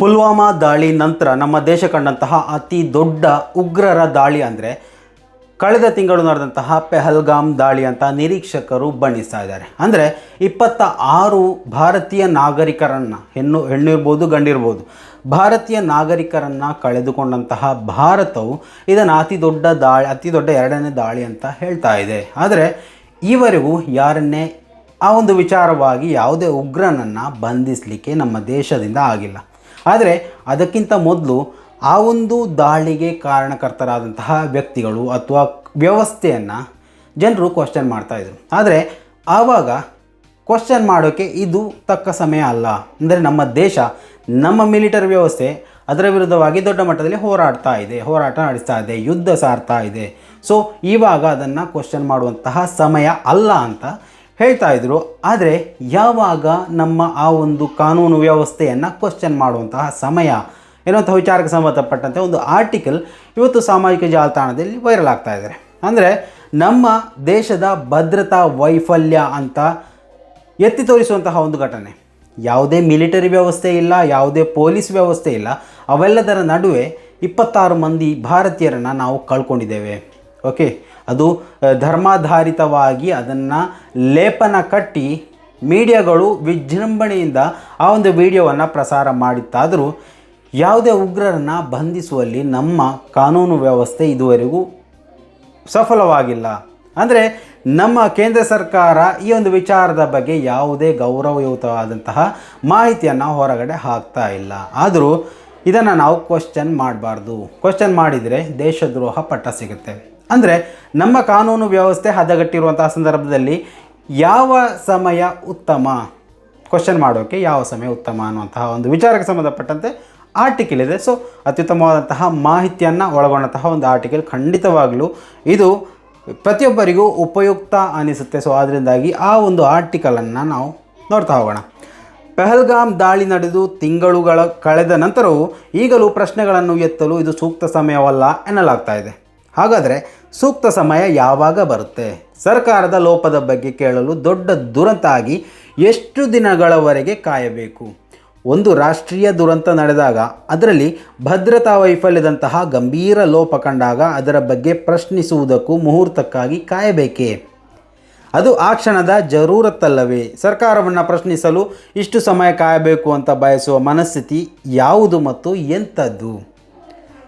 ಪುಲ್ವಾಮಾ ದಾಳಿ ನಂತರ ನಮ್ಮ ದೇಶ ಕಂಡಂತಹ ಅತಿ ದೊಡ್ಡ ಉಗ್ರರ ದಾಳಿ ಅಂದರೆ ಕಳೆದ ತಿಂಗಳು ನಡೆದಂತಹ ಪೆಹಲ್ಗಾಮ್ ದಾಳಿ ಅಂತ ನಿರೀಕ್ಷಕರು ಬಣ್ಣಿಸ್ತಾ ಇದ್ದಾರೆ. ಅಂದರೆ ಇಪ್ಪತ್ತ ಆರು ಭಾರತೀಯ ನಾಗರಿಕರನ್ನು ಹೆಣ್ಣು ಹೆಣ್ಣಿರ್ಬೋದು, ಗಂಡಿರ್ಬೋದು, ಭಾರತೀಯ ನಾಗರಿಕರನ್ನು ಕಳೆದುಕೊಂಡಂತಹ ಭಾರತವು ಇದನ್ನು ಅತಿ ದೊಡ್ಡ ದಾಳಿ, ಅತಿ ದೊಡ್ಡ ಎರಡನೇ ದಾಳಿ ಅಂತ ಹೇಳ್ತಾ ಇದೆ. ಆದರೆ ಈವರೆಗೂ ಯಾರನ್ನೇ ಆ ಒಂದು ವಿಚಾರವಾಗಿ ಯಾವುದೇ ಉಗ್ರನನ್ನು ಬಂಧಿಸಲಿಕ್ಕೆ ನಮ್ಮ ದೇಶದಿಂದ ಆಗಿಲ್ಲ. ಆದರೆ ಅದಕ್ಕಿಂತ ಮೊದಲು ಆ ಒಂದು ದಾಳಿಗೆ ಕಾರಣಕರ್ತರಾದಂತಹ ವ್ಯಕ್ತಿಗಳು ಅಥವಾ ವ್ಯವಸ್ಥೆಯನ್ನು ಜನರು ಕ್ವಶನ್ ಮಾಡ್ತಾಯಿದ್ರು ಆದರೆ ಆವಾಗ ಕ್ವಶನ್ ಮಾಡೋಕ್ಕೆ ಇದು ತಕ್ಕ ಸಮಯ ಅಲ್ಲ. ಅಂದರೆ ನಮ್ಮ ದೇಶ, ನಮ್ಮ ಮಿಲಿಟರಿ ವ್ಯವಸ್ಥೆ ಅದರ ವಿರುದ್ಧವಾಗಿ ದೊಡ್ಡ ಮಟ್ಟದಲ್ಲಿ ಹೋರಾಡ್ತಾ ಇದೆ, ಹೋರಾಟ ನಡೆಸ್ತಾ ಇದೆ, ಯುದ್ಧ ಸಾರ್ತಾ ಇದೆ. ಸೊ ಇವಾಗ ಅದನ್ನು ಕ್ವಶನ್ ಮಾಡುವಂತಹ ಸಮಯ ಅಲ್ಲ ಅಂತ ಹೇಳ್ತಾ ಇದ್ರು. ಆದರೆ ಯಾವಾಗ ನಮ್ಮ ಆ ಒಂದು ಕಾನೂನು ವ್ಯವಸ್ಥೆಯನ್ನು ಕ್ವಶನ್ ಮಾಡುವಂತಹ ಸಮಯ ಎನ್ನುವಂಥ ವಿಚಾರಕ್ಕೆ ಸಂಬಂಧಪಟ್ಟಂತೆ ಒಂದು ಆರ್ಟಿಕಲ್ ಇವತ್ತು ಸಾಮಾಜಿಕ ಜಾಲತಾಣದಲ್ಲಿ ವೈರಲ್ ಆಗ್ತಾ ಇದ್ದಾರೆ ಅಂದರೆ ನಮ್ಮ ದೇಶದ ಭದ್ರತಾ ವೈಫಲ್ಯ ಅಂತ ಎತ್ತಿ ತೋರಿಸುವಂತಹ ಒಂದು ಘಟನೆ. ಯಾವುದೇ ಮಿಲಿಟರಿ ವ್ಯವಸ್ಥೆ ಇಲ್ಲ, ಯಾವುದೇ ಪೊಲೀಸ್ ವ್ಯವಸ್ಥೆ ಇಲ್ಲ. ಅವೆಲ್ಲದರ ನಡುವೆ ಇಪ್ಪತ್ತಾರು ಮಂದಿ ಭಾರತೀಯರನ್ನು ನಾವು ಕಳ್ಕೊಂಡಿದ್ದೇವೆ. ಓಕೆ, ಅದು ಧರ್ಮಾಧಾರಿತವಾಗಿ ಅದನ್ನು ಲೇಪನ ಕಟ್ಟಿ ಮೀಡಿಯಾಗಳು ವಿಜೃಂಭಣೆಯಿಂದ ಆ ಒಂದು ವಿಡಿಯೋವನ್ನು ಪ್ರಸಾರ ಮಾಡಿತ್ತಾದರೂ ಯಾವುದೇ ಉಗ್ರರನ್ನು ಬಂಧಿಸುವಲ್ಲಿ ನಮ್ಮ ಕಾನೂನು ವ್ಯವಸ್ಥೆ ಇದುವರೆಗೂ ಸಫಲವಾಗಿಲ್ಲ. ಅಂದರೆ ನಮ್ಮ ಕೇಂದ್ರ ಸರ್ಕಾರ ಈ ಒಂದು ವಿಚಾರದ ಬಗ್ಗೆ ಯಾವುದೇ ಗೌರವಯುತವಾದಂತಹ ಮಾಹಿತಿಯನ್ನು ಹೊರಗಡೆ ಹಾಕ್ತಾ ಇಲ್ಲ. ಆದರೂ ಇದನ್ನು ನಾವು ಕ್ವಶನ್ ಮಾಡಬಾರ್ದು. ಕ್ವಶನ್ ಮಾಡಿದರೆ ದೇಶದ್ರೋಹ ಪಟ್ಟ ಸಿಗುತ್ತೆ. ಅಂದರೆ ನಮ್ಮ ಕಾನೂನು ವ್ಯವಸ್ಥೆ ಹದಗಟ್ಟಿರುವಂಥ ಸಂದರ್ಭದಲ್ಲಿ ಯಾವ ಸಮಯ ಉತ್ತಮ? ಕ್ವಶನ್ ಮಾಡೋಕ್ಕೆ ಯಾವ ಸಮಯ ಉತ್ತಮ ಅನ್ನುವಂತಹ ಒಂದು ವಿಚಾರಕ್ಕೆ ಸಂಬಂಧಪಟ್ಟಂತೆ ಆರ್ಟಿಕಲ್ ಇದೆ. ಸೊ ಅತ್ಯುತ್ತಮವಾದಂತಹ ಮಾಹಿತಿಯನ್ನು ಒಳಗೊಂಡಂತಹ ಒಂದು ಆರ್ಟಿಕಲ್ ಖಂಡಿತವಾಗಲೂ ಇದು ಪ್ರತಿಯೊಬ್ಬರಿಗೂ ಉಪಯುಕ್ತ ಅನಿಸುತ್ತೆ. ಸೊ ಅದರಿಂದಾಗಿ ಆ ಒಂದು ಆರ್ಟಿಕಲನ್ನು ನಾವು ನೋಡ್ತಾ ಹೋಗೋಣ. ಪೆಹಲ್ಗಾಮ್ ದಾಳಿ ನಡೆದು ತಿಂಗಳುಗಳ ಕಳೆದ ನಂತರವೂ ಈಗಲೂ ಪ್ರಶ್ನೆಗಳನ್ನು ಎತ್ತಲು ಇದು ಸೂಕ್ತ ಸಮಯವಲ್ಲ ಎನ್ನಲಾಗ್ತಾ ಇದೆ. ಹಾಗಾದರೆ ಸೂಕ್ತ ಸಮಯ ಯಾವಾಗ ಬರುತ್ತೆ? ಸರ್ಕಾರದ ಲೋಪದ ಬಗ್ಗೆ ಕೇಳಲು ದೊಡ್ಡ ದುರಂತ ಆಗಿ ಎಷ್ಟು ದಿನಗಳವರೆಗೆ ಕಾಯಬೇಕು? ಒಂದು ರಾಷ್ಟ್ರೀಯ ದುರಂತ ನಡೆದಾಗ ಅದರಲ್ಲಿ ಭದ್ರತಾ ವೈಫಲ್ಯದಂತಹ ಗಂಭೀರ ಲೋಪ ಕಂಡಾಗ ಅದರ ಬಗ್ಗೆ ಪ್ರಶ್ನಿಸುವುದಕ್ಕೂ ಮುಹೂರ್ತಕ್ಕಾಗಿ ಕಾಯಬೇಕೇ? ಅದು ಆ ಕ್ಷಣದ ಜರೂರತ್ತಲ್ಲವೇ? ಸರ್ಕಾರವನ್ನು ಪ್ರಶ್ನಿಸಲು ಇಷ್ಟು ಸಮಯ ಕಾಯಬೇಕು ಅಂತ ಬಯಸುವ ಮನಸ್ಥಿತಿ ಯಾವುದು ಮತ್ತು ಎಂಥದ್ದು?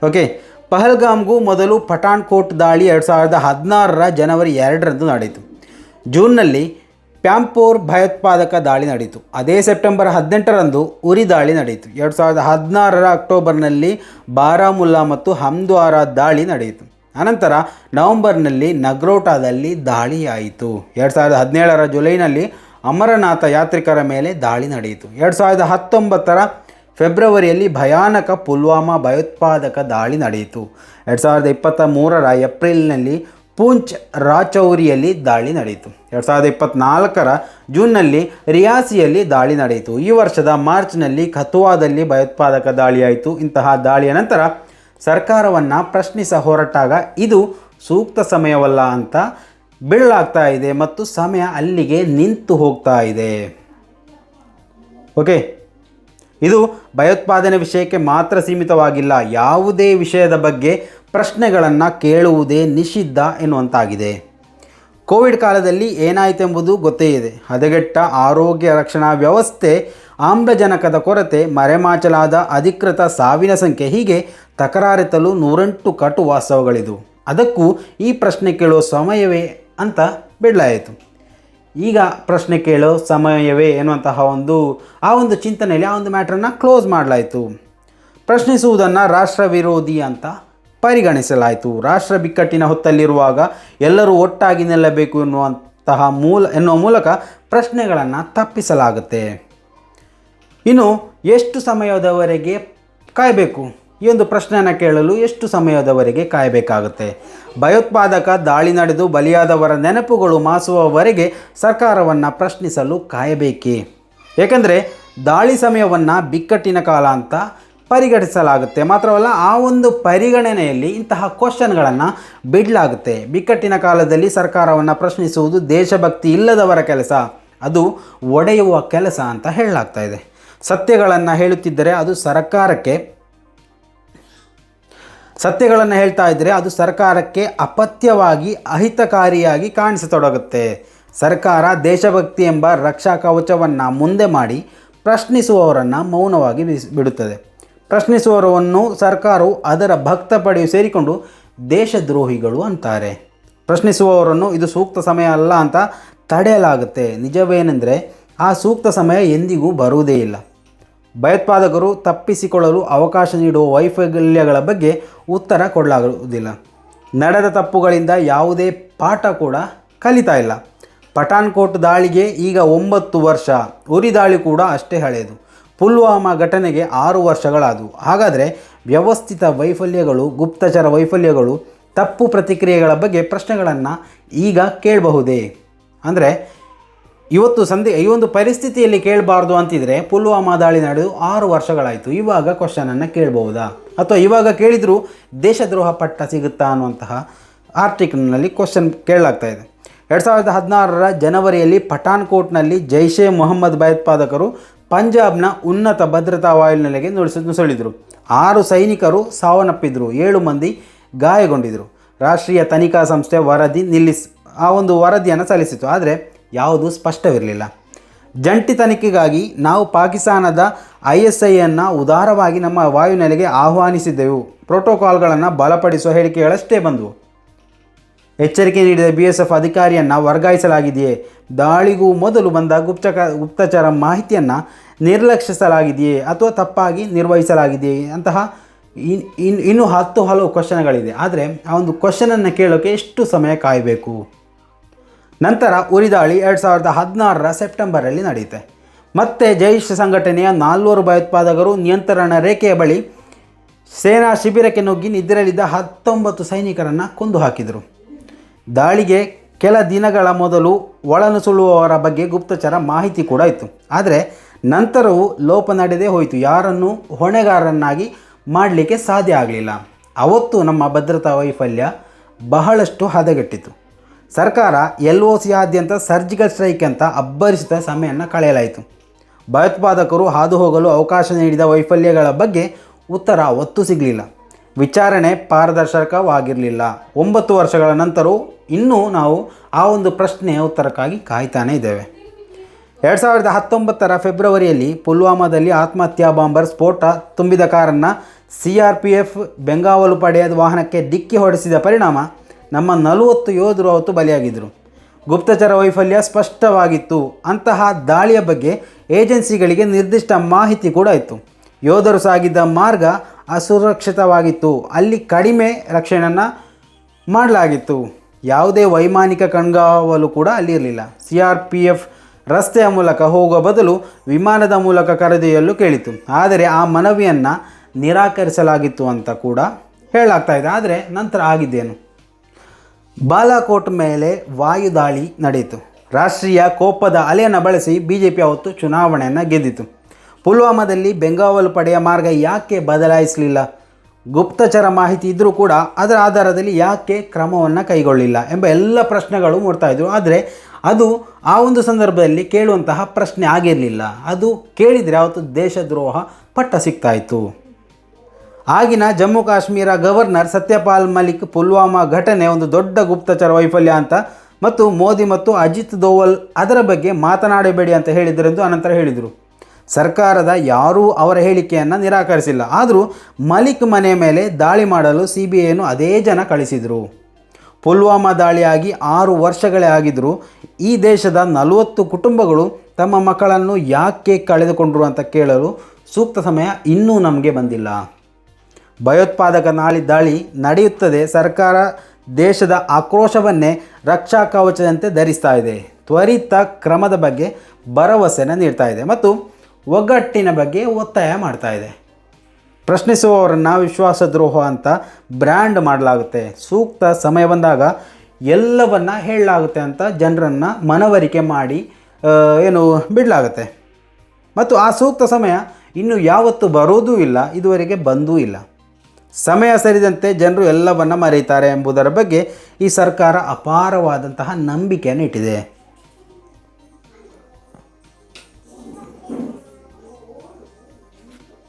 ಓಕೆ ಪಹಲ್ಗಾಮ್ಗೂ ಮೊದಲು ಪಠಾಣ್ಕೋಟ್ ದಾಳಿ ಎರಡು ಸಾವಿರದ ಹದಿನಾರರ ಜನವರಿ ಎರಡರಂದು ನಡೆಯಿತು. ಜೂನ್ನಲ್ಲಿ ಪ್ಯಾಂಪೋರ್ ಭಯೋತ್ಪಾದಕ ದಾಳಿ ನಡೆಯಿತು. ಅದೇ ಸೆಪ್ಟೆಂಬರ್ ಹದಿನೆಂಟರಂದು ಉರಿ ದಾಳಿ ನಡೆಯಿತು. ಎರಡು ಸಾವಿರದ ಹದಿನಾರರ ಅಕ್ಟೋಬರ್ನಲ್ಲಿ ಬಾರಾಮುಲ್ಲಾ ಮತ್ತು ಹಮ್ದ್ವಾರ ದಾಳಿ ನಡೆಯಿತು. ಅನಂತರ ನವೆಂಬರ್ನಲ್ಲಿ ನಗ್ರೋಟಾದಲ್ಲಿ ದಾಳಿಯಾಯಿತು. ಎರಡು ಸಾವಿರದ ಹದಿನೇಳರ ಜುಲೈನಲ್ಲಿ ಅಮರನಾಥ ಯಾತ್ರಿಕರ ಮೇಲೆ ದಾಳಿ ನಡೆಯಿತು. ಎರಡು ಸಾವಿರದ ಹತ್ತೊಂಬತ್ತರ ಫೆಬ್ರವರಿಯಲ್ಲಿ ಭಯಾನಕ ಪುಲ್ವಾಮಾ ಭಯೋತ್ಪಾದಕ ದಾಳಿ ನಡೆಯಿತು. ಎರಡು ಸಾವಿರದ ಇಪ್ಪತ್ತ ಮೂರರ ಏಪ್ರಿಲ್ನಲ್ಲಿ ಪೂಂಚ್ ರಾಚೌರಿಯಲ್ಲಿ ದಾಳಿ ನಡೆಯಿತು. ಎರಡು ಸಾವಿರದ ಇಪ್ಪತ್ತ್ನಾಲ್ಕರ ಜೂನ್ನಲ್ಲಿ ರಿಯಾಸಿಯಲ್ಲಿ ದಾಳಿ ನಡೆಯಿತು. ಈ ವರ್ಷದ ಮಾರ್ಚ್ನಲ್ಲಿ ಖತುವಾದಲ್ಲಿ ಭಯೋತ್ಪಾದಕ ದಾಳಿಯಾಯಿತು. ಇಂತಹ ದಾಳಿಯ ನಂತರ ಸರ್ಕಾರವನ್ನು ಪ್ರಶ್ನಿಸ ಹೊರಟಾಗ ಇದು ಸೂಕ್ತ ಸಮಯವಲ್ಲ ಅಂತ ಬೀಳಲಾಗ್ತಾ ಇದೆ ಮತ್ತು ಸಮಯ ಅಲ್ಲಿಗೆ ನಿಂತು ಹೋಗ್ತಾ ಇದೆ. ಓಕೆ. ಇದು ಭಯೋತ್ಪಾದನೆ ವಿಷಯಕ್ಕೆ ಮಾತ್ರ ಸೀಮಿತವಾಗಿಲ್ಲ, ಯಾವುದೇ ವಿಷಯದ ಬಗ್ಗೆ ಪ್ರಶ್ನೆಗಳನ್ನು ಕೇಳುವುದೇ ನಿಷಿದ್ಧ ಎನ್ನುವಂತಾಗಿದೆ. ಕೋವಿಡ್ ಕಾಲದಲ್ಲಿ ಏನಾಯಿತೆಂಬುದು ಗೊತ್ತೇ ಇದೆ. ಹದಗೆಟ್ಟ ಆರೋಗ್ಯ ರಕ್ಷಣಾ ವ್ಯವಸ್ಥೆ, ಆಮ್ಲಜನಕದ ಕೊರತೆ, ಮರೆಮಾಚಲಾದ ಅಧಿಕೃತ ಸಾವಿನ ಸಂಖ್ಯೆ, ಹೀಗೆ ತಕರಾರೆತ್ತಲು ನೂರೆಂಟು ಕಟು ವಾಸ್ತವಗಳಿದು ಅದಕ್ಕೂ ಈ ಪ್ರಶ್ನೆ ಕೇಳುವ ಸಮಯವೇ ಅಂತ ಬಿಡಲಾಯಿತು. ಈಗ ಪ್ರಶ್ನೆ ಕೇಳೋ, ಸಮಯವೇ ಎನ್ನುವಂತಹ ಒಂದು, ಆ ಒಂದು ಚಿಂತನೆಯಲ್ಲಿ ಆ ಒಂದು ಮ್ಯಾಟ್ರನ್ನು ಕ್ಲೋಸ್ ಮಾಡಲಾಯಿತು. ಪ್ರಶ್ನಿಸುವುದನ್ನು ರಾಷ್ಟ್ರ ವಿರೋಧಿ ಅಂತ ಪರಿಗಣಿಸಲಾಯಿತು. ರಾಷ್ಟ್ರ ಬಿಕ್ಕಟ್ಟಿನ ಹೊತ್ತಲ್ಲಿರುವಾಗ ಎಲ್ಲರೂ ಒಟ್ಟಾಗಿ ನಿಲ್ಲಬೇಕು ಎನ್ನುವಂತಹ ಮೂಲ, ಎನ್ನುವ ಮೂಲಕ ಪ್ರಶ್ನೆಗಳನ್ನು ತಪ್ಪಿಸಲಾಗುತ್ತೆ. ಇನ್ನು ಎಷ್ಟು ಸಮಯದವರೆಗೆ ಕಾಯಬೇಕು? ಈ ಒಂದು ಪ್ರಶ್ನೆಯನ್ನು ಕೇಳಲು ಎಷ್ಟು ಸಮಯದವರೆಗೆ ಕಾಯಬೇಕಾಗುತ್ತೆ? ಭಯೋತ್ಪಾದಕ ದಾಳಿ ನಡೆದು ಬಲಿಯಾದವರ ನೆನಪುಗಳು ಮಾಸುವವರೆಗೆ ಸರ್ಕಾರವನ್ನು ಪ್ರಶ್ನಿಸಲು ಕಾಯಬೇಕೇ? ಏಕೆಂದರೆ ದಾಳಿ ಸಮಯವನ್ನು ಬಿಕ್ಕಟ್ಟಿನ ಕಾಲ ಅಂತ ಪರಿಗಣಿಸಲಾಗುತ್ತೆ. ಮಾತ್ರವಲ್ಲ, ಆ ಒಂದು ಪರಿಗಣನೆಯಲ್ಲಿ ಇಂತಹ ಕ್ವಶನ್ಗಳನ್ನು ಬಿಡಲಾಗುತ್ತೆ. ಬಿಕ್ಕಟ್ಟಿನ ಕಾಲದಲ್ಲಿ ಸರ್ಕಾರವನ್ನು ಪ್ರಶ್ನಿಸುವುದು ದೇಶಭಕ್ತಿ ಇಲ್ಲದವರ ಕೆಲಸ. ಅದು ಒಡೆಯುವ ಕೆಲಸ ಅಂತ ಹೇಳಲಾಗ್ತಾ ಇದೆ. ಸತ್ಯಗಳನ್ನು ಹೇಳುತ್ತಿದ್ದರೆ ಅದು ಸರ್ಕಾರಕ್ಕೆ ಸತ್ಯಗಳನ್ನು ಹೇಳ್ತಾ ಇದ್ದರೆ ಅದು ಸರ್ಕಾರಕ್ಕೆ ಅಪತ್ಯವಾಗಿ, ಅಹಿತಕಾರಿಯಾಗಿ ಕಾಣಿಸತೊಡಗುತ್ತೆ. ಸರ್ಕಾರ ದೇಶಭಕ್ತಿ ಎಂಬ ರಕ್ಷಾ ಕವಚವನ್ನು ಮುಂದೆ ಮಾಡಿ ಪ್ರಶ್ನಿಸುವವರನ್ನು ಮೌನವಾಗಿ ಬಿಡುತ್ತದೆ. ಪ್ರಶ್ನಿಸುವವರನ್ನು ಸರ್ಕಾರವು ಅದರ ಭಕ್ತ ಪಡೆಯು ಸೇರಿಕೊಂಡು ದೇಶದ್ರೋಹಿಗಳು ಅಂತಾರೆ. ಪ್ರಶ್ನಿಸುವವರನ್ನು ಇದು ಸೂಕ್ತ ಸಮಯ ಅಲ್ಲ ಅಂತ ತಡೆಯಲಾಗುತ್ತೆ. ನಿಜವೇನೆಂದರೆ ಆ ಸೂಕ್ತ ಸಮಯ ಎಂದಿಗೂ ಬರುವುದೇ ಇಲ್ಲ. ಭಯೋತ್ಪಾದಕರು ತಪ್ಪಿಸಿಕೊಳ್ಳಲು ಅವಕಾಶ ನೀಡುವ ವೈಫಲ್ಯಗಳ ಬಗ್ಗೆ ಉತ್ತರ ಕೊಡಲಾಗುವುದಿಲ್ಲ. ನಡೆದ ತಪ್ಪುಗಳಿಂದ ಯಾವುದೇ ಪಾಠ ಕೂಡ ಕಲಿತಾ ಇಲ್ಲ. ಪಠಾನ್ಕೋಟ್ ದಾಳಿಗೆ ಈಗ ಒಂಬತ್ತು ವರ್ಷ, ಉರಿ ದಾಳಿ ಕೂಡ ಅಷ್ಟೇ ಹಳೆಯದು ಪುಲ್ವಾಮಾ ಘಟನೆಗೆ ಆರು ವರ್ಷಗಳಾದವು. ಹಾಗಾದರೆ ವ್ಯವಸ್ಥಿತ ವೈಫಲ್ಯಗಳು, ಗುಪ್ತಚರ ವೈಫಲ್ಯಗಳು, ತಪ್ಪು ಪ್ರತಿಕ್ರಿಯೆಗಳ ಬಗ್ಗೆ ಪ್ರಶ್ನೆಗಳನ್ನು ಈಗ ಕೇಳಬಹುದೇ? ಅಂದರೆ ಇವತ್ತು ಸಂಧಿ, ಈ ಒಂದು ಪರಿಸ್ಥಿತಿಯಲ್ಲಿ ಕೇಳಬಾರ್ದು ಅಂತಿದ್ರೆ ಪುಲ್ವಾಮಾ ದಾಳಿ ನಡೆದು ಆರು ವರ್ಷಗಳಾಯಿತು. ಇವಾಗ ಕ್ವಶನನ್ನು ಕೇಳಬಹುದಾ ಅಥವಾ ಇವಾಗ ಕೇಳಿದರೂ ದೇಶದ್ರೋಹ ಪಟ್ಟ ಸಿಗುತ್ತಾ ಅನ್ನುವಂತಹ ಆರ್ಟಿಕಲ್ನಲ್ಲಿ ಕ್ವಶನ್ ಕೇಳಲಾಗ್ತಾ ಇದೆ. ಎರಡು ಸಾವಿರದ ಹದಿನಾರರ ಜನವರಿಯಲ್ಲಿ ಪಠಾನ್ಕೋಟ್ನಲ್ಲಿ ಜೈಷೆ ಮೊಹಮ್ಮದ್ ಭಯೋತ್ಪಾದಕರು ಪಂಜಾಬ್ನ ಉನ್ನತ ಭದ್ರತಾ ವಾಯುನೆಲೆಗೆ ನುಡಿಸ, ನುಸುಳಿದರು. ಆರು ಸೈನಿಕರು ಸಾವನ್ನಪ್ಪಿದ್ರು, ಏಳು ಮಂದಿ ಗಾಯಗೊಂಡಿದ್ದರು ರಾಷ್ಟ್ರೀಯ ತನಿಖಾ ಸಂಸ್ಥೆ ವರದಿ ನಿಲ್ಲಿಸ್, ಆ ಒಂದು ವರದಿಯನ್ನು ಸಲ್ಲಿಸಿತು ಆದರೆ ಯಾವುದೂ ಸ್ಪಷ್ಟವಿರಲಿಲ್ಲ. ಜಂಟಿ ತನಿಖೆಗಾಗಿ ನಾವು ಪಾಕಿಸ್ತಾನದ ಐ ಎಸ್ ಐಯನ್ನು ಉದಾರವಾಗಿ ನಮ್ಮ ವಾಯುನೆಲೆಗೆ ಆಹ್ವಾನಿಸಿದ್ದೆವು. ಪ್ರೋಟೋಕಾಲ್ಗಳನ್ನು ಬಲಪಡಿಸುವ ಹೇಳಿಕೆಗಳಷ್ಟೇ ಬಂದವು. ಎಚ್ಚರಿಕೆ ನೀಡಿದ ಬಿ ಎಸ್ ಎಫ್ ಅಧಿಕಾರಿಯನ್ನು ವರ್ಗಾಯಿಸಲಾಗಿದೆಯೇ? ದಾಳಿಗೂ ಮೊದಲು ಬಂದ ಗುಪ್ತಕ ಗುಪ್ತಚರ ಮಾಹಿತಿಯನ್ನು ನಿರ್ಲಕ್ಷಿಸಲಾಗಿದೆಯೇ ಅಥವಾ ತಪ್ಪಾಗಿ ನಿರ್ವಹಿಸಲಾಗಿದೆಯೇ? ಅಂತಹ ಇನ್ ಇನ್, ಇನ್ನೂ ಹತ್ತು ಹಲವು ಕ್ವಶನ್ಗಳಿದೆ ಆದರೆ ಆ ಒಂದು ಕ್ವಶನನ್ನು ಕೇಳೋಕ್ಕೆ ಎಷ್ಟು ಸಮಯ ಕಾಯಬೇಕು? ನಂತರ ಉರಿದಾಳಿ ಎರಡು ಸಾವಿರದ ಹದಿನಾರರ ಸೆಪ್ಟೆಂಬರಲ್ಲಿ ನಡೆಯುತ್ತೆ ಮತ್ತೆ ಜೈಷ್ ಸಂಘಟನೆಯ ನಾಲ್ವರು ಭಯೋತ್ಪಾದಕರು ನಿಯಂತ್ರಣ ರೇಖೆಯ ಬಳಿ ಸೇನಾ ಶಿಬಿರಕ್ಕೆ ನುಗ್ಗಿ ನಿದ್ರೆಯಲ್ಲಿದ್ದ ಹತ್ತೊಂಬತ್ತು ಸೈನಿಕರನ್ನು ಕೊಂದು ಹಾಕಿದರು. ದಾಳಿಗೆ ಕೆಲ ದಿನಗಳ ಮೊದಲು ಒಳನುಸುಳುವವರ ಬಗ್ಗೆ ಗುಪ್ತಚರ ಮಾಹಿತಿ ಕೂಡ ಇತ್ತು. ಆದರೆ ನಂತರವೂ ಲೋಪ ನಡೆದೇ ಹೋಯಿತು. ಯಾರನ್ನು ಹೊಣೆಗಾರರನ್ನಾಗಿ ಮಾಡಲಿಕ್ಕೆ ಸಾಧ್ಯ ಆಗಲಿಲ್ಲ. ಅವತ್ತು ನಮ್ಮ ಭದ್ರತಾ ವೈಫಲ್ಯ ಬಹಳಷ್ಟು ಹದಗೆಟ್ಟಿತು. ಸರ್ಕಾರ ಎಲ್ ಒ ಸಿಯಾದ್ಯಂತ ಸರ್ಜಿಕಲ್ ಸ್ಟ್ರೈಕ್ ಅಂತ ಅಬ್ಬರಿಸಿದ ಸಮಯವನ್ನು ಕಳೆಯಲಾಯಿತು. ಭಯೋತ್ಪಾದಕರು ಹಾದು ಹೋಗಲು ಅವಕಾಶ ನೀಡಿದ ವೈಫಲ್ಯಗಳ ಬಗ್ಗೆ ಉತ್ತರ ಒತ್ತು ಸಿಗಲಿಲ್ಲ. ವಿಚಾರಣೆ ಪಾರದರ್ಶಕವಾಗಿರಲಿಲ್ಲ. ಒಂಬತ್ತು ವರ್ಷಗಳ ನಂತರವೂ ಇನ್ನೂ ನಾವು ಆ ಒಂದು ಪ್ರಶ್ನೆಯ ಉತ್ತರಕ್ಕಾಗಿ ಕಾಯ್ತಾನೇ ಇದ್ದೇವೆ. ಎರಡು ಸಾವಿರದ ಹತ್ತೊಂಬತ್ತರ ಫೆಬ್ರವರಿಯಲ್ಲಿ ಪುಲ್ವಾಮಾದಲ್ಲಿ ಆತ್ಮಹತ್ಯಾ ಬಾಂಬರ್ ಸ್ಫೋಟ ತುಂಬಿದ ಕಾರನ್ನು ಸಿ ಆರ್ ಪಿ ಎಫ್ ಬೆಂಗಾವಲು ಪಡೆಯದ ವಾಹನಕ್ಕೆ ಡಿಕ್ಕಿ ಹೊಡೆಸಿದ ಪರಿಣಾಮ ನಮ್ಮ ನಲವತ್ತು ಯೋಧರು ಅವತ್ತು ಬಲಿಯಾಗಿದ್ದರು ಗುಪ್ತಚರ ವೈಫಲ್ಯ ಸ್ಪಷ್ಟವಾಗಿತ್ತು. ಅಂತಹ ದಾಳಿಯ ಬಗ್ಗೆ ಏಜೆನ್ಸಿಗಳಿಗೆ ನಿರ್ದಿಷ್ಟ ಮಾಹಿತಿ ಕೂಡ ಇತ್ತು. ಯೋಧರು ಸಾಗಿದ್ದ ಮಾರ್ಗ ಅಸುರಕ್ಷಿತವಾಗಿತ್ತು. ಅಲ್ಲಿ ಕಡಿಮೆ ರಕ್ಷಣೆಯನ್ನು ಮಾಡಲಾಗಿತ್ತು. ಯಾವುದೇ ವೈಮಾನಿಕ ಕಣ್ಗಾವಲು ಕೂಡ ಅಲ್ಲಿ ಇರಲಿಲ್ಲ. ಸಿ ಆರ್ ಪಿ ಎಫ್ ರಸ್ತೆಯ ಮೂಲಕ ಹೋಗುವ ಬದಲು ವಿಮಾನದ ಮೂಲಕ ಕರೆದೊಯ್ಯಲು ಕೇಳಿತು ಆದರೆ ಆ ಮನವಿಯನ್ನು ನಿರಾಕರಿಸಲಾಗಿತ್ತು ಅಂತ ಕೂಡ ಹೇಳಲಾಗ್ತಾ ಇದೆ. ಆದರೆ ನಂತರ ಆಗಿದ್ದೇನು? ಬಾಲಾಕೋಟ್ ಮೇಲೆ ವಾಯುದಾಳಿ ನಡೆಯಿತು. ರಾಷ್ಟ್ರೀಯ ಕೋಪದ ಅಲೆಯನ್ನು ಬಳಸಿ ಬಿ ಜೆ ಪಿ ಅವತ್ತು ಚುನಾವಣೆಯನ್ನು ಗೆದ್ದಿತು. ಪುಲ್ವಾಮಾದಲ್ಲಿ ಬೆಂಗಾವಲು ಪಡೆಯ ಮಾರ್ಗ ಯಾಕೆ ಬದಲಾಯಿಸಲಿಲ್ಲ? ಗುಪ್ತಚರ ಮಾಹಿತಿ ಇದ್ದರೂ ಕೂಡ ಅದರ ಆಧಾರದಲ್ಲಿ ಯಾಕೆ ಕ್ರಮವನ್ನು ಕೈಗೊಳ್ಳಿಲ್ಲ ಎಂಬ ಎಲ್ಲ ಪ್ರಶ್ನೆಗಳು ಮೂಡ್ತಾಯಿದ್ರು ಆದರೆ ಅದು ಆ ಒಂದು ಸಂದರ್ಭದಲ್ಲಿ ಕೇಳುವಂತಹ ಪ್ರಶ್ನೆ ಆಗಿರಲಿಲ್ಲ. ಅದು ಕೇಳಿದರೆ ಅವತ್ತು ದೇಶದ್ರೋಹ ಪಟ್ಟ ಸಿಗ್ತಾ ಇತ್ತು. ಆಗಿನ ಜಮ್ಮು ಕಾಶ್ಮೀರ ಗವರ್ನರ್ ಸತ್ಯಪಾಲ್ ಮಲಿಕ್ ಪುಲ್ವಾಮಾ ಘಟನೆ ಒಂದು ದೊಡ್ಡ ಗುಪ್ತಚರ ವೈಫಲ್ಯ ಅಂತ ಮತ್ತು ಮೋದಿ ಮತ್ತು ಅಜಿತ್ ದೋವಲ್ ಅದರ ಬಗ್ಗೆ ಮಾತನಾಡಬೇಡಿ ಅಂತ ಹೇಳಿದರೆಂದು ಅನಂತರ ಹೇಳಿದರು. ಸರ್ಕಾರದ ಯಾರೂ ಅವರ ಹೇಳಿಕೆಯನ್ನು ನಿರಾಕರಿಸಿಲ್ಲ. ಆದರೂ ಮಲಿಕ್ ಮನೆ ಮೇಲೆ ದಾಳಿ ಮಾಡಲು ಸಿ ಬಿ ಐನು ಅದೇ ಜನ ಕಳಿಸಿದರು. ಪುಲ್ವಾಮಾ ದಾಳಿಯಾಗಿ ಆರು ವರ್ಷಗಳೇ ಆಗಿದ್ದರೂ ಈ ದೇಶದ ನಲವತ್ತು ಕುಟುಂಬಗಳು ತಮ್ಮ ಮಕ್ಕಳನ್ನು ಯಾಕೆ ಕಳೆದುಕೊಂಡರು ಅಂತ ಕೇಳಲು ಸೂಕ್ತ ಸಮಯ ಇನ್ನೂ ನಮಗೆ ಬಂದಿಲ್ಲ. ಭಯೋತ್ಪಾದಕ ನಾಳಿ ದಾಳಿ ನಡೆಯುತ್ತದೆ. ಸರ್ಕಾರ ದೇಶದ ಆಕ್ರೋಶವನ್ನೇ ರಕ್ಷಾ ಕವಚದಂತೆ ಧರಿಸ್ತಾ ಇದೆ. ತ್ವರಿತ ಕ್ರಮದ ಬಗ್ಗೆ ಭರವಸೆನ ನೀಡ್ತಾ ಇದೆ ಮತ್ತು ಒಗ್ಗಟ್ಟಿನ ಬಗ್ಗೆ ಒತ್ತಾಯ ಮಾಡ್ತಾ ಇದೆ. ಪ್ರಶ್ನಿಸುವವರನ್ನು ವಿಶ್ವಾಸದ್ರೋಹ ಅಂತ ಬ್ರ್ಯಾಂಡ್ ಮಾಡಲಾಗುತ್ತೆ. ಸೂಕ್ತ ಸಮಯ ಬಂದಾಗ ಎಲ್ಲವನ್ನ ಹೇಳಲಾಗುತ್ತೆ ಅಂತ ಜನರನ್ನು ಮನವರಿಕೆ ಮಾಡಿ ಏನು ಬಿಡಲಾಗುತ್ತೆ. ಮತ್ತು ಆ ಸೂಕ್ತ ಸಮಯ ಇನ್ನು ಯಾವತ್ತು ಬರೋದೂ ಇಲ್ಲ, ಇದುವರೆಗೆ ಬಂದೂ ಇಲ್ಲ. ಸಮಯ ಸರಿದಂತೆ ಜನರು ಎಲ್ಲವನ್ನ ಮರೆಯುತ್ತಾರೆ ಎಂಬುದರ ಬಗ್ಗೆ ಈ ಸರ್ಕಾರ ಅಪಾರವಾದಂತಹ ನಂಬಿಕೆಯನ್ನು ಇಟ್ಟಿದೆ.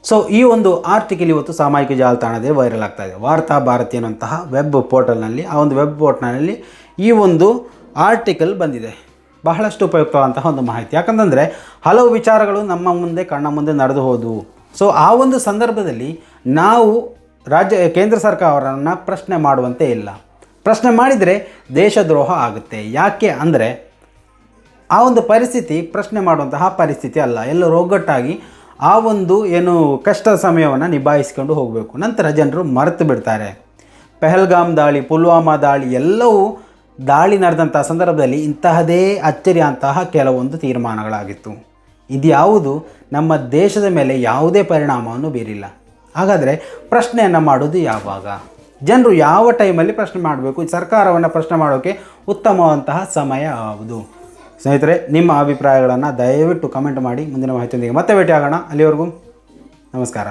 ಸೊ ಈ ಒಂದು ಆರ್ಟಿಕಲ್ ಇವತ್ತು ಸಾಮಾಜಿಕ ಜಾಲತಾಣದಲ್ಲಿ ವೈರಲ್ ಆಗ್ತಾ ಇದೆ. ವಾರ್ತಾ ಭಾರತಿ ಅನ್ನುವಂತಹ ವೆಬ್ ಪೋರ್ಟಲ್ನಲ್ಲಿ ಆ ಒಂದು ವೆಬ್ ಪೋರ್ಟಲ್ನಲ್ಲಿ ಈ ಒಂದು ಆರ್ಟಿಕಲ್ ಬಂದಿದೆ. ಬಹಳಷ್ಟು ಉಪಯುಕ್ತವಾದಂತಹ ಒಂದು ಮಾಹಿತಿ. ಯಾಕಂತಂದರೆ, ಹಲವು ವಿಚಾರಗಳು ನಮ್ಮ ಮುಂದೆ, ಕಣ್ಣ ಮುಂದೆ ನಡೆದು ಹೋದವು. ಸೊ ಆ ಒಂದು ಸಂದರ್ಭದಲ್ಲಿ ನಾವು ರಾಜ್ಯ, ಕೇಂದ್ರ ಸರ್ಕಾರವನ್ನು ಪ್ರಶ್ನೆ ಮಾಡುವಂತೆ ಇಲ್ಲ. ಪ್ರಶ್ನೆ ಮಾಡಿದರೆ ದೇಶದ್ರೋಹ ಆಗುತ್ತೆ. ಯಾಕೆ ಅಂದರೆ ಆ ಒಂದು ಪರಿಸ್ಥಿತಿ ಪ್ರಶ್ನೆ ಮಾಡುವಂತಹ ಪರಿಸ್ಥಿತಿ ಅಲ್ಲ. ಎಲ್ಲರೂ ಒಗ್ಗಟ್ಟಾಗಿ ಆ ಒಂದು ಏನು ಕಷ್ಟದ ಸಮಯವನ್ನು ನಿಭಾಯಿಸಿಕೊಂಡು ಹೋಗಬೇಕು. ನಂತರ ಜನರು ಮರೆತು ಬಿಡ್ತಾರೆ. ಪೆಹಲ್ಗಾಮ್ ದಾಳಿ, ಪುಲ್ವಾಮಾ ದಾಳಿ ಎಲ್ಲವೂ ದಾಳಿ ನಡೆದಂಥ ಸಂದರ್ಭದಲ್ಲಿ ಇಂತಹದೇ ಅಚ್ಚರಿಯಂತಹ ಕೆಲವೊಂದು ತೀರ್ಮಾನಗಳಾಗಿತ್ತು. ಇದ್ಯಾವುದು ನಮ್ಮ ದೇಶದ ಮೇಲೆ ಯಾವುದೇ ಪರಿಣಾಮವನ್ನು ಬೀರಿಲ್ಲ. ಹಾಗಾದರೆ ಪ್ರಶ್ನೆಯನ್ನು ಮಾಡೋದು ಯಾವಾಗ? ಜನರು ಯಾವ ಟೈಮಲ್ಲಿ ಪ್ರಶ್ನೆ ಮಾಡಬೇಕು? ಸರ್ಕಾರವನ್ನು ಪ್ರಶ್ನೆ ಮಾಡೋಕ್ಕೆ ಉತ್ತಮವಂತಹ ಸಮಯ ಯಾವುದು? ಸ್ನೇಹಿತರೆ, ನಿಮ್ಮ ಅಭಿಪ್ರಾಯಗಳನ್ನು ದಯವಿಟ್ಟು ಕಮೆಂಟ್ ಮಾಡಿ, ಮುಂದಿನ ಮಾಹಿತಿಯೊಂದಿಗೆ ಮತ್ತೆ ಭೇಟಿಯಾಗೋಣ. ಅಲ್ಲಿವರೆಗೂ ನಮಸ್ಕಾರ.